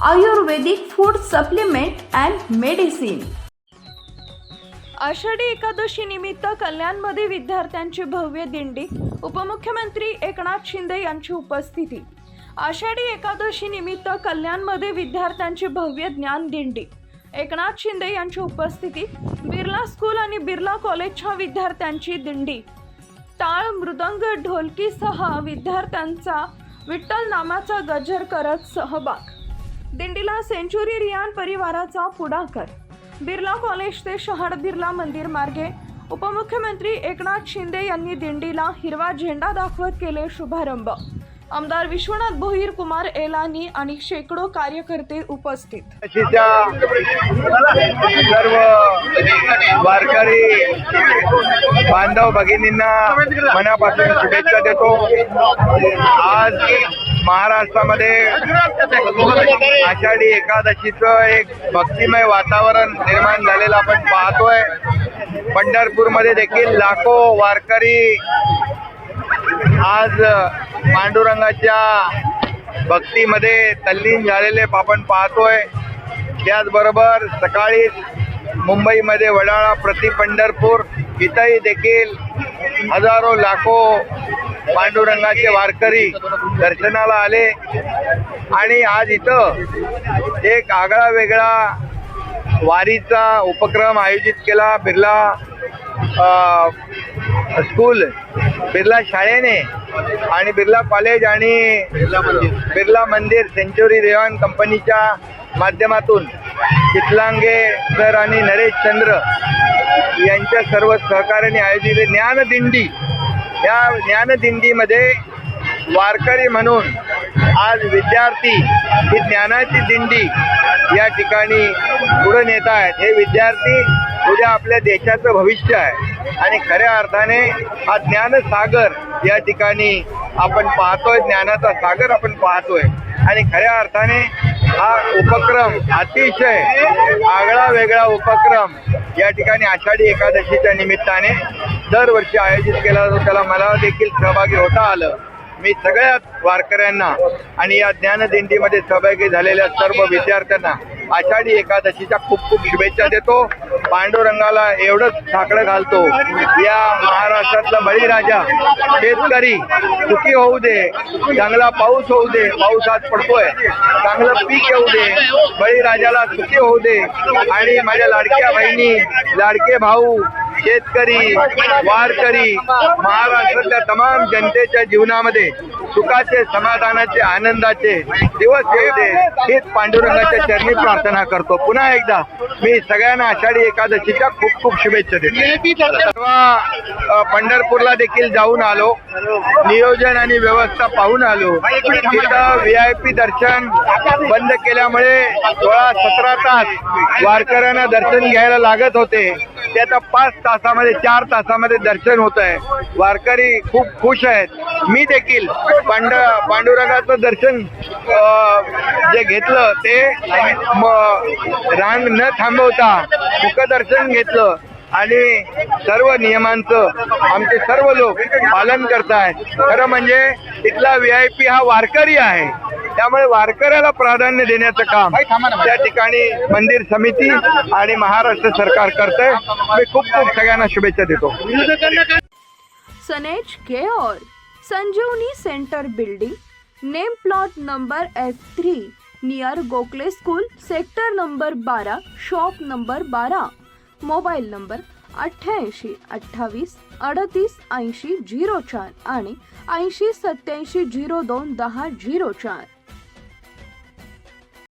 Ayurvedic food supplement and medicine Ashadhi Ekadashi निमित्त कल्याणमध्ये विद्यार्थ्यांची भव्य दिंडी उपमुख्यमंत्री एकनाथ शिंदे यांची उपस्थिती. आषाढी एकादशी निमित्त कल्याणमध्ये विद्यार्थ्यांची भव्य ज्ञान दिंडी. एकनाथ शिंदे यांची उपस्थिती बिर्ला स्कूल आणि बिर्ला कॉलेजच्या विद्यार्थ्यांची दिंडी. टाळ मृदंग ढोलकीसह विद्यार्थ्यांचा विठ्ठल नामाचा गजर करत सहभाग. दिंडीला सेंचुरी रियान परिवाराचा पुढाकार. बिर्ला कॉलेज ते शहर बिर्ला मंदिर मार्गे उपमुख्यमंत्री एकनाथ शिंदे यांनी दिंडीला हिरवा झेंडा दाखवत केले शुभारंभ. आमदार विश्वनाथ भोईर कुमार एलानी आणि शेकडो कार्यकर्ते उपस्थित. सर्व वारकरी बांधव भगिनींना मनापासून शुभेच्छा देतो. आज महाराष्ट्रामध्ये आषाढी एकादशीचं एक भक्तिमय वातावरण निर्माण झालेलं आपण पाहतोय. पंढरपूरमध्ये देखील लाखो वारकरी आज पांडुरंगाच्या भक्तीमध्ये तल्लीन झालेले आपण पाहतोय. त्याचबरोबर सकाळीच मुंबईमध्ये वडाळा प्रति पंढरपूर इथंही देखील हजारो लाखो पांडुरंगाचे वारकरी दर्शनाला आले. आणि आज इथं एक आगळा वेगळा वारीचा उपक्रम आयोजित केला. बिर्ला स्कूल बिर्ला शाळेने आणि बिर्ला कॉलेज आणि बिर्ला मंदिर सेंचुरी रेवॉन कंपनीच्या माध्यमातून चितलांगे सर आणि नरेश चंद्र यांच्या सर्व सहकार्याने आयोजित ज्ञानदिंडी. या ज्ञानदिंडीमध्ये वारकरी म्हणून आज विद्यार्थी ही ज्ञानाची दिंडी या ठिकाणी पुढे नेत आहेत. हे विद्यार्थी उद्या आपल्या देशाचं भविष्य आहे आणि खऱ्या अर्थाने हा ज्ञानसागर या ठिकाणी आपण पाहतोय ज्ञानाचा सागर आपण पाहतोय आणि खऱ्या अर्थाने हा उपक्रम अतिशय आगळा वेगळा उपक्रम या ठिकाणी आषाढी एकादशीच्या निमित्ताने दरवर्षी आयोजित केला जातो. त्याला मला देखील सहभागी होता आलं. मी सगळ्या वारकऱ्यांना आणि या ज्ञानदिंडीमध्ये सहभागी झालेल्या सर्व विद्यार्थ्यांना आषाढी एकादशीच्या खूप खूप शुभेच्छा देतो. पांडुरंगाला एवढंच साकडं घालतो. या महाराष्ट्रातला बळीराजा शेतकरी सुखी होऊ दे चांगला पाऊस होऊ दे पाऊस आज पडतोय. चांगलं पीक येऊ दे बळीराजाला सुखी होऊ दे. आणि माझ्या लाडक्या बहिणी लाडके भाऊ शेतकरी वारकरी महाराष्ट्रातल्या तमाम जनतेच्या जीवनामध्ये सुखाचे समाधानाचे आनंदाचे दिवस येऊ दे. हीच पांडुरंगाच्या चरणी प्रार्थना करतो. पुन्हा एकदा मी सगळ्यांना आषाढी एकादशीच्या खूप खूप शुभेच्छा देतो. सर्व पंढरपूरला देखील जाऊन आलो. नियोजन आणि व्यवस्था पाहून आलो. तिथं व्ही आय पी दर्शन बंद केल्यामुळे सोळा सतरा तास वारकऱ्यांना दर्शन घ्यायला लागत होते. ते आता पाच तासामध्ये चार तासामध्ये दर्शन होत आहे. वारकरी खूप खुश आहेत. मी देखील पांड पांडुरंगाचं दर्शन जे घेतलं ते रांग न थांबवता मुखदर्शन घेतलं आणि सर्व नियमांचं आमचे सर्व लोक पालन करतायत. खरं म्हणजे इथला व्ही आय पी हा वारकरी आहे. त्यामुळे वारकऱ्याला प्राधान्य देण्याचं काम त्या ठिकाणी मंदिर समिती आणि महाराष्ट्र सरकार करतंय. मी खूप खूप सगळ्यांना शुभेच्छा देतो. सनेज care Sanjeevani centre building name plot number F three near Gokhale school sector number बारा शॉप नंबर बारा मोबाईल नंबर अठ्ठ्याऐंशी अठ्ठावीस अडतीस ऐंशी झिरो चार आणि ऐंशी सत्याऐंशी झिरो दोन दहा झिरो चार.